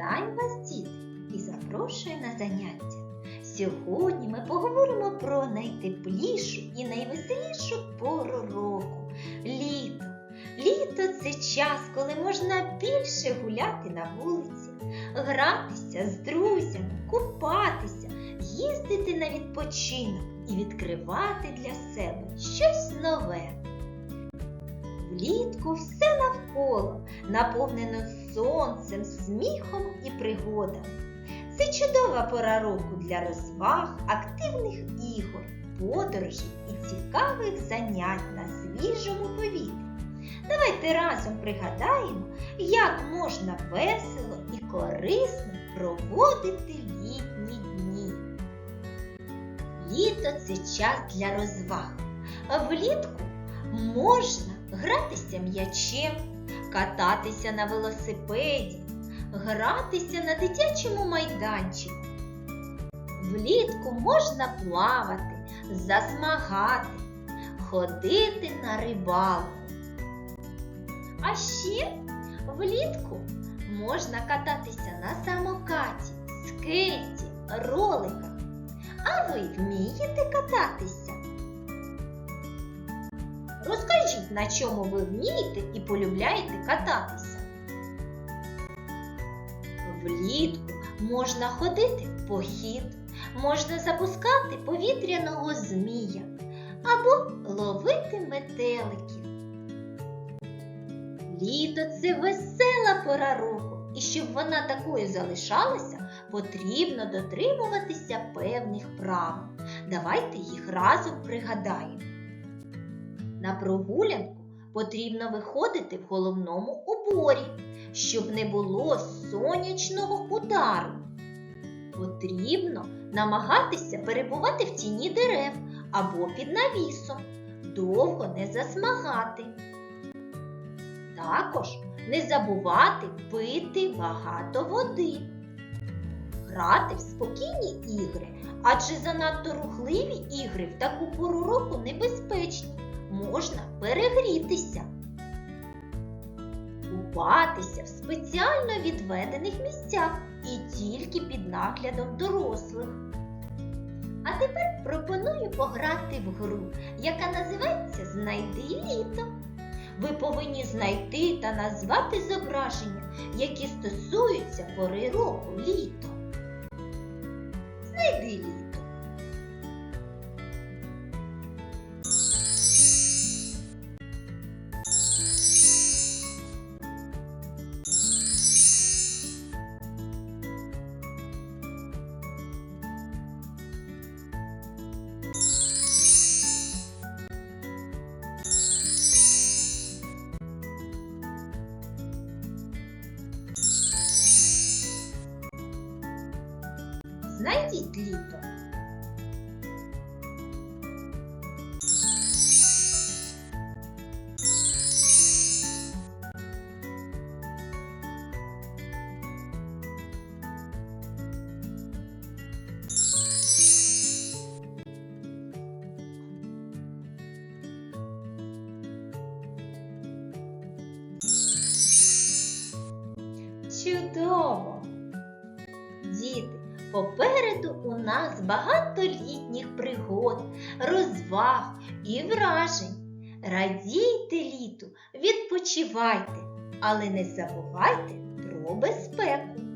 Вітаю вас, діти, і запрошую на заняття. Сьогодні ми поговоримо про найтеплішу і найвеселішу пору року літо. Літо це час, коли можна більше гуляти на вулиці, гратися з друзями, купатися, їздити на відпочинок і відкривати для себе щось нове. Влітку все навколо наповнено сонцем, сміхом і пригодами. Це чудова пора року для розваг, активних ігор, подорожей і цікавих занять на свіжому повітрі. Давайте разом пригадаємо, як можна весело і корисно проводити літні дні. Літо це час для розваг. Влітку можна гратися м'ячем, кататися на велосипеді, гратися на дитячому майданчику. Влітку можна плавати, засмагати, ходити на рибалку. А ще влітку можна кататися на самокаті, скейті, роликах. А ви вмієте кататися? Розкажіть, на чому ви вмієте і полюбляєте кататися. Влітку можна ходити в похід, можна запускати повітряного змія або ловити метеликів. Літо це весела пора року, і щоб вона такою залишалася, потрібно дотримуватися певних правил. Давайте їх разом пригадаємо. На прогулянку потрібно виходити в головному уборі, щоб не було сонячного удару. Потрібно намагатися перебувати в тіні дерев або під навісом, довго не засмагати. Також не забувати пити багато води, грати в спокійні ігри, адже занадто рухливі ігри в таку пору року небезпечні можна перегрітися, купатися в спеціально відведених місцях і тільки під наглядом дорослих. А тепер пропоную пограти в гру, яка називається Знайди літо. Ви повинні знайти та назвати зображення, які стосуються пори року літо. Знайди літо. Знайдіть літо. Попереду у нас багато літніх пригод, розваг і вражень. Радійте літу, відпочивайте, але не забувайте про безпеку.